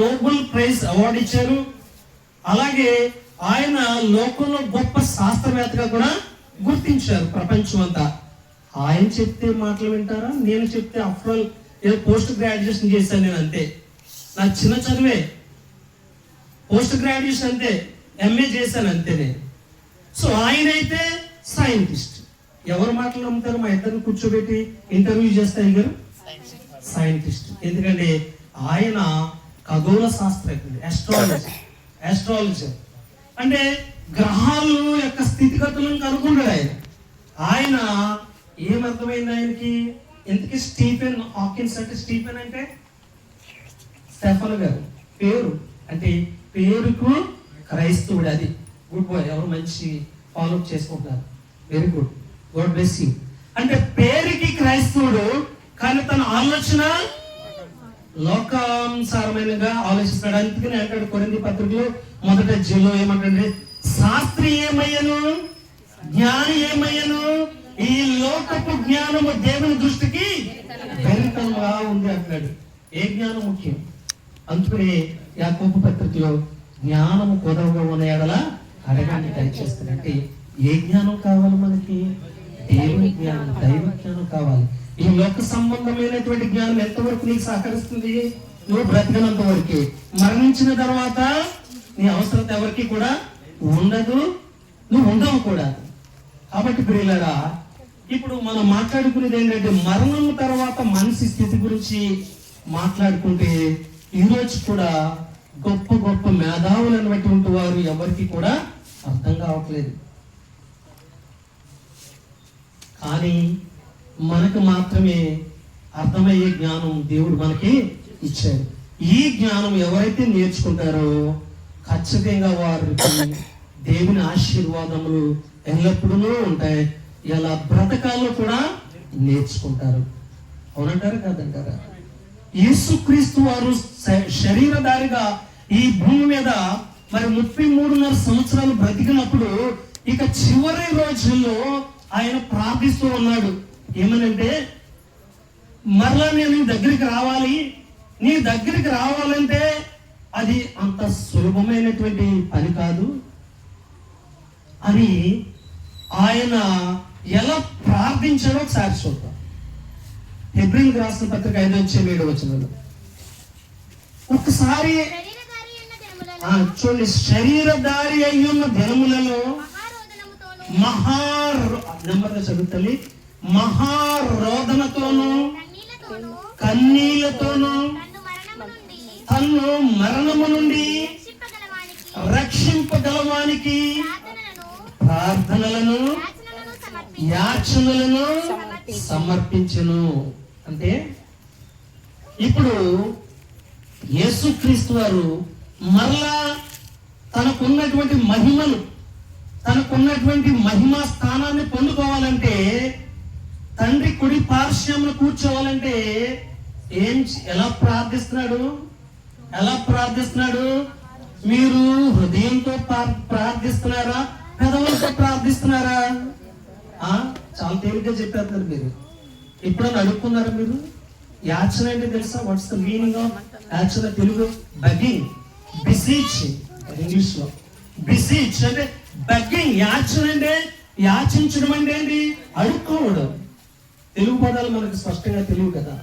Nobel prize award ఇచ్చారు. అలాగే ఆయన లోకంలో గొప్ప శాస్త్రవేత్తగా కూడా గుర్తించారు ప్రపంచం అంతా ఆయన చెప్తే మాటలు వింటారా? నేను చెప్తే అఫ్టర్ ఏదో పోస్ట్ గ్రాడ్యుయేషన్ చేశాను నేను అంతే. నా చిన్న చదివే. పోస్ట్ గ్రాడ్యుయేషన్ అంతే. ఎంఏ చేశాను అంతే నేను సో ఆయన అయితే సైంటిస్ట్. ఎవరు మాటలు నమ్ముతారు? మా ఇద్దరిని కూర్చోబెట్టి ఇంటర్వ్యూ చేస్తాయి గారు సైంటిస్ట్ ఎందుకంటే ఆయన ఖగోళ శాస్త్రజ్ఞుడు ఆస్ట్రాలజీ ఆస్ట్రాలజర్ అంటే గ్రహాలు యొక్క స్థితిగతులను కనుక్కున్నాడు ఆయన. ఆయన ఏమర్థమైంది ఆయనకి? ఎందుకు స్టీఫెన్ హాకిన్స్ అంటే స్టీఫెన్ అంటే? స్టెఫన్ గారు. పేరు అంటే పేరుకు క్రైస్తవుడు అది. Good boy. ఎవరు మంచి ఫాలో చేసుకుంటున్నారు very good God bless you అంటే పేరుకి క్రైస్తవుడు కానీ తన ఆలోచన లోకానుసారమైనగా ఆలోచిస్తాడు అందుకని అంటాడు కొరింది పత్రికలో మొదట జీలో ఏమంటే శాస్త్రి ఏమయ్యను జ్ఞాని ఏమయ్యను ఈ లోకపు జ్ఞానము దేవుని దృష్టికి వెనుకలుగా ఉంది అంటాడు ఏ జ్ఞానం ముఖ్యం? అందుకనే యాకోపు పత్రికలో జ్ఞానము కొదవగా ఉన్న ఎడల అడగాన్ని దయచేస్తాడంటే ఏ జ్ఞానం కావాలి మనకి? దేవుని జ్ఞానం దైవ జ్ఞానం కావాలి. ఈ లోక సంబంధమైనటువంటి జ్ఞానం ఎంతవరకు నీకు సహకరిస్తుంది? నువ్వు బ్రతికినంత వరకే. మరణించిన తర్వాత నీ అవసరత ఎవరికి కూడా ఉండదు. నువ్వు ఉండవు కూడా. కాబట్టి ప్రియులరా ఇప్పుడు మనం మాట్లాడుకునేది ఏంటంటే మరణం తర్వాత మనిషి స్థితి గురించి మాట్లాడుకుంటే ఈ కూడా గొప్ప గొప్ప మేధావులు అనేటువంటి వారు ఎవరికి కూడా అర్థం కావట్లేదు. కానీ మనకు మాత్రమే అర్థమయ్యే జ్ఞానం దేవుడు మనకి ఇచ్చాడు. ఈ జ్ఞానం ఎవరైతే నేర్చుకుంటారో ఖచ్చితంగా వారికి దేవుని ఆశీర్వాదములు ఎల్లప్పుడూ ఉంటాయి. ఇలా బ్రతకాల్లో కూడా నేర్చుకుంటారు. అవునంటారా కాదంటారా? యేసుక్రీస్తు వారు శ- శరీరధారిగా ఈ భూమి మీద మరి ముప్పై మూడున్నర సంవత్సరాలు బ్రతికినప్పుడు ఇక చివరి రోజుల్లో ఆయన ప్రార్థిస్తూ ఉన్నాడు. ఏమనంటే మరలా నేను నీ దగ్గరికి రావాలి. నీ దగ్గరికి రావాలంటే అది అంత సులభమైనటువంటి పని కాదు. అని ఆయన ఎలా ప్రార్థించాడో ఒకసారి చూద్దాం. హెబ్రిల్ రాసిన పత్రిక ఐదు వచ్చే ఏడు వచ్చిన ఆ, చూడండి శరీరధారి అయ్యున్న దినములలో మహా నెమ్మదిగా చదువుతల్లి మహారోదనతోను కన్నీళ్ళతోను తన్ను మరణము నుండి రక్షింపగలవానికి ప్రార్థనలను యాచనలను సమర్పించి యాచనలను సమర్పించను. అంటే ఇప్పుడు యేసుక్రీస్తు వారు మరలా తనకున్నటువంటి మహిమలు తనకున్నటువంటి మహిమా స్థానాన్ని పొందుకోవాలంటే తండ్రి కుడి పార్శ్వమును కూర్చోవాలంటే ఏం ఎలా ప్రార్థిస్తున్నాడు? ఎలా ప్రార్థిస్తున్నాడు? మీరు హృదయంతో ప్రార్థిస్తున్నారా? పెదవులతో ప్రార్థిస్తున్నారా? చాలా తేలిగ్గా చెప్పేస్తున్నారు మీరు. ఎప్పుడైనా అడుక్కున్నారా మీరు? యాచన అంటే తెలుసా? వాట్స్ ద మీనింగ్ ఆఫ్ యాచన తెలుగు? బెగ్గింగ్ బిసీచ్ ఇంగ్లీష్లో బిసీచ్ అంటే బగ్గింగ్ యాచన అంటే యాచించడం అంటే ఏంటి? అడుక్కోవడం. తెలుగు పదాలు మనకు స్పష్టంగా తెలియవు కదా.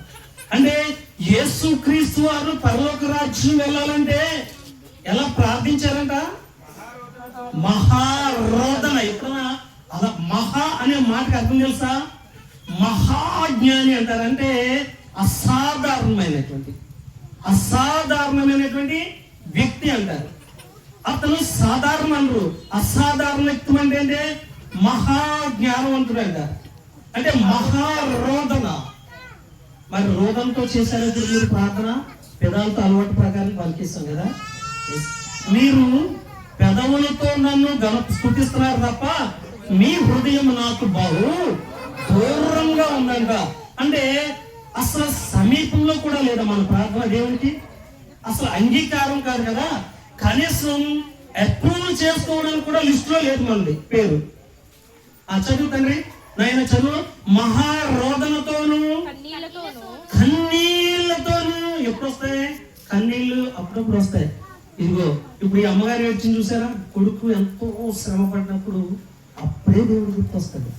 అంటే యేసు క్రీస్తు వారు పరలోక రాజ్యం వెళ్ళాలంటే ఎలా ప్రార్థించారంట? మహారోధన ఎప్పుడన్నా అలా మహా అనే మాటకు అర్థం తెలుసా? మహాజ్ఞాని అంటారంటే అసాధారణమైనటువంటి అసాధారణమైనటువంటి వ్యక్తి అంటారు. అతను సాధారణ అనరు. అసాధారణ వ్యక్తి అంటే ఏంటి? మహాజ్ఞానవంతుడు అంటారు. అంటే మహారోదన. మరి రోదంతో చేశారు ఇప్పుడు మీరు ప్రార్థన? పెదాలతో అలవాటు ప్రకారం పలికిస్తాం కదా? మీరు పెదవులతో నన్ను గల స్థుతిస్తున్నారు తప్ప మీ హృదయం నాకు బహు దూరంగా ఉందంట. అంటే అసలు సమీపంలో కూడా లేదా మన ప్రార్థన దేవునికి? అసలు అంగీకారం కాదు కదా? కనీసం అప్రూవల్ చేసుకోవడానికి కూడా లిస్ట్లో లేదు మనది. పేరు. ఆ చదువు తండ్రి. నాయన చదువు మహారోదనతోను కన్నీళ్ళతోను. కన్నీళ్ళతోను ఎప్పుడు వస్తాయి కన్నీళ్ళు అప్పుడప్పుడు వస్తాయి. ఇదిగో ఇప్పుడు ఈ అమ్మగారు ఏడ్చింది చూసారా? కొడుకు ఎంతో శ్రమ పడినప్పుడు అప్పుడే దేవుడు గుర్తొస్తాడు.